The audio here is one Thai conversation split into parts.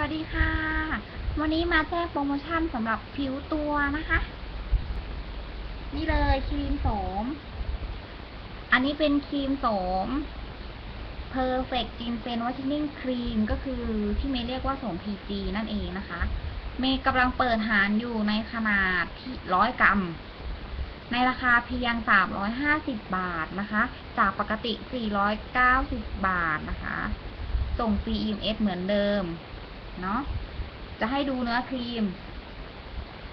วัสดีค่ะ วันนี้มาแจ้งโปรโมชั่นสำหรับผิวตัวนะคะ นี่เลยครีมโสม อันนี้เป็นครีมโสม Perfect Ginseng Whitening Cream ก็คือที่เมย์เรียกว่าโสม PG นั่นเองนะคะ เมย์กำลังเปิดหารอยู่ในขนาดที่ร้อยกรัม ในราคาเพียง 350 บาทนะคะ จากปกติ 490 บาทนะคะ ส่ง CMS เหมือนเดิม เนาะจะให้ดูเนื้อครีม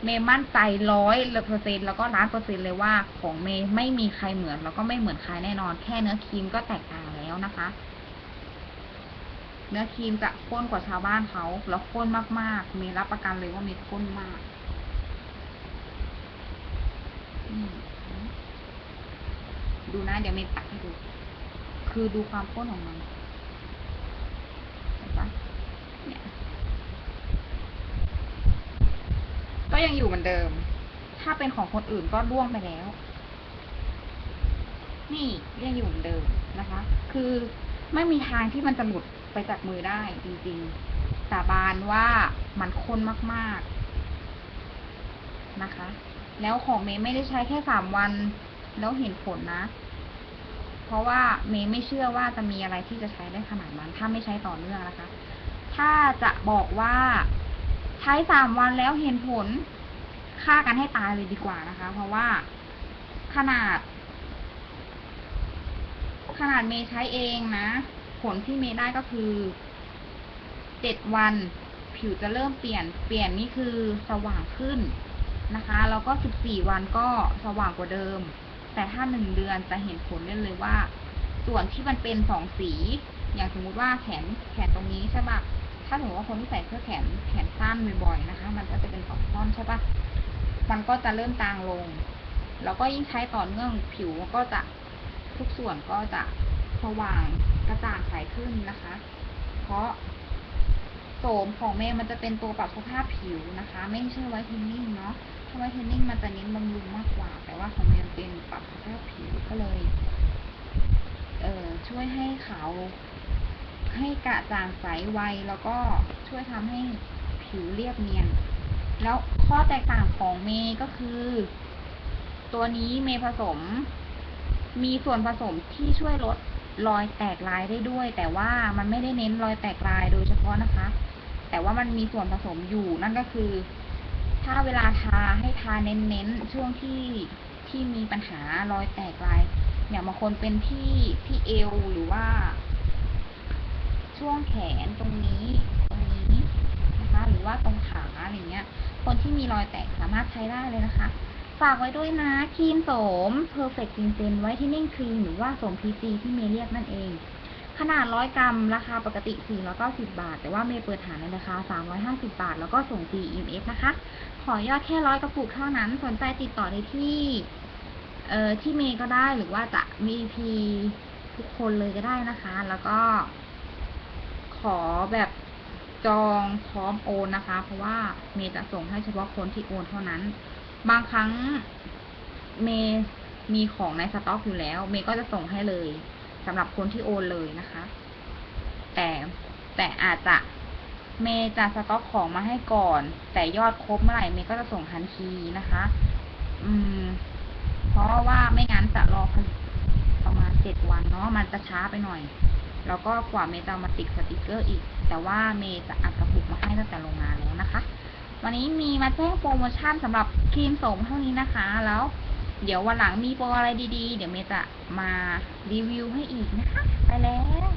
เมย์มั่นใจร้อยเปอร์เซ็นแล้วก็ล้านเปอร์เซ็นเลยว่าของเมย์ไม่มีใครเหมือน แล้วก็ไม่เหมือนใครแน่นอน แค่เนื้อครีมก็แตกต่างแล้วนะคะ เนื้อครีมจะข้นกว่าชาวบ้านเขาแล้วข้นมากๆ เมย์รับประกันเลยว่าเมย์ข้นมากดูนะ เดี๋ยวเมย์ตักให้ดู คือดูความข้นของมัน เห็นปะเนี่ย ก็ยังอยู่เหมือนเดิม ถ้าเป็นของคนอื่นก็ร่วงไปแล้ว นี่ยังอยู่เหมือนเดิมนะคะ คือไม่มีทางที่มันจะหลุดไปจากมือได้จริงๆ สาบานว่ามันข้นมากๆนะคะ แล้วของเมย์ไม่ได้ใช้แค่สามวัน แล้วเห็นผลนะ เพราะว่าเมย์ไม่เชื่อว่าจะมีอะไรที่จะใช้ได้ขนาดนั้น ถ้าไม่ใช้ต่อเนื่องนะคะ ถ้าจะบอกว่าใช้สามวันแล้วเห็นผล ฆ่ากันให้ตายเลยดีกว่านะคะ เพราะว่าขนาด ขนาดเมย์ใช้เองนะ ผลที่เมย์ได้ก็คือเจ็ดวัน ผิวจะเริ่มเปลี่ยน เปลี่ยนนี่คือสว่างขึ้นนะคะ แล้วก็สิบสี่วันก็สว่างกว่าเดิม แต่ถ้าหนึ่งเดือนจะเห็นผลได้เลยว่า ส่วนที่มันเป็นสองสี อย่างสมมุติว่าแขนแขนตรงนี้ใช่ปะ ถ้าสมมติว่าคนที่ใส่เสื้อแขนแขนสั้นบ่อยๆนะคะ มันก็จะเป็นสองท่อนใช่ปะมันก็จะเริ่มจางลง แล้วก็ยิ่งใช้ต่อเนื่องผิวก็จะทุกส่วนก็จะสว่างกระจ่างใสขึ้นนะคะ เพราะโสมของเมย์มันจะเป็นตัวปรับสภาพผิวนะคะ ไม่ใช่ไวท์เทนนิ่งเนาะถ้าไวท์เทนนิ่งมันจะเน้นบำรุงมากกว่า แต่ว่าของเมย์เป็นปรับสภาพผิวก็เลย เอ่อช่วยให้ขาว ให้กระจ่างใสไวแล้วก็ช่วยทำให้ผิวเรียบเนียน แล้วข้อแตกต่างของเมย์ก็คือ ตัวนี้เมย์ผสม มีส่วนผสมที่ช่วยลดรอยแตกลายได้ด้วย แต่ว่ามันไม่ได้เน้นรอยแตกลายโดยเฉพาะนะคะ แต่ว่ามันมีส่วนผสมอยู่นั่นก็คือ ถ้าเวลาทาให้ทาเน้นๆช่วงที่ที่มีปัญหารอยแตกลาย อย่างบางคนเป็นที่ที่เอวหรือว่า ช่วงแขนตรงนี้ตรงนี้นะคะหรือว่าตรงขาอะไรเงี้ย คนที่มีรอยแตกสามารถใช้ได้เลยนะคะ ฝากไว้ด้วยนะครีมโสม Perfect Ginseng Whitening Cream หรือว่าโสม PG ที่เมย์เรียกนั่นเอง ขนาด 100 กรัม ราคาปกติ 490 บาท แต่ว่าเมย์เปิดหาในราคา 350 บาท แล้วก็ส่ง GMS นะคะ ขอยอดแค่ร้อยกระปุกเท่านั้น สนใจติดต่อได้ที่เอ่อที่เมย์ก็ได้หรือว่าจะ VP ทุกคนเลยก็ได้นะคะ แล้วก็ ขอแบบจองพร้อมโอนนะคะ เพราะว่าเมย์จะส่งให้เฉพาะคนที่โอนเท่านั้น บางครั้งเมย์มีของในสต็อกอยู่แล้ว เมย์ก็จะส่งให้เลยสำหรับคนที่โอนเลยนะคะ แต่แต่อาจจะเมย์จะสต็อกของมาให้ก่อน แต่ยอดครบเมื่อไหร่เมย์ก็จะส่งทันทีนะคะ อืม เพราะว่าไม่งั้นจะรอผลิตประมาณเจ็ดวันเนาะมันจะช้าไปหน่อย แล้วก็กว่าเมย์จะเอามาติดสติกเกอร์อีก แต่ว่าเมย์จะอัดกระปุกมาให้ตั้งแต่โรงงานแล้วนะคะ วันนี้มีมาแจ้งโปรโมชั่นสำหรับครีมสมเท่านี้นะคะ แล้วเดี๋ยววันหลังมีโปรอะไรดีๆ เดี๋ยวเมย์จะมารีวิวให้อีกนะคะ ไปแล้ว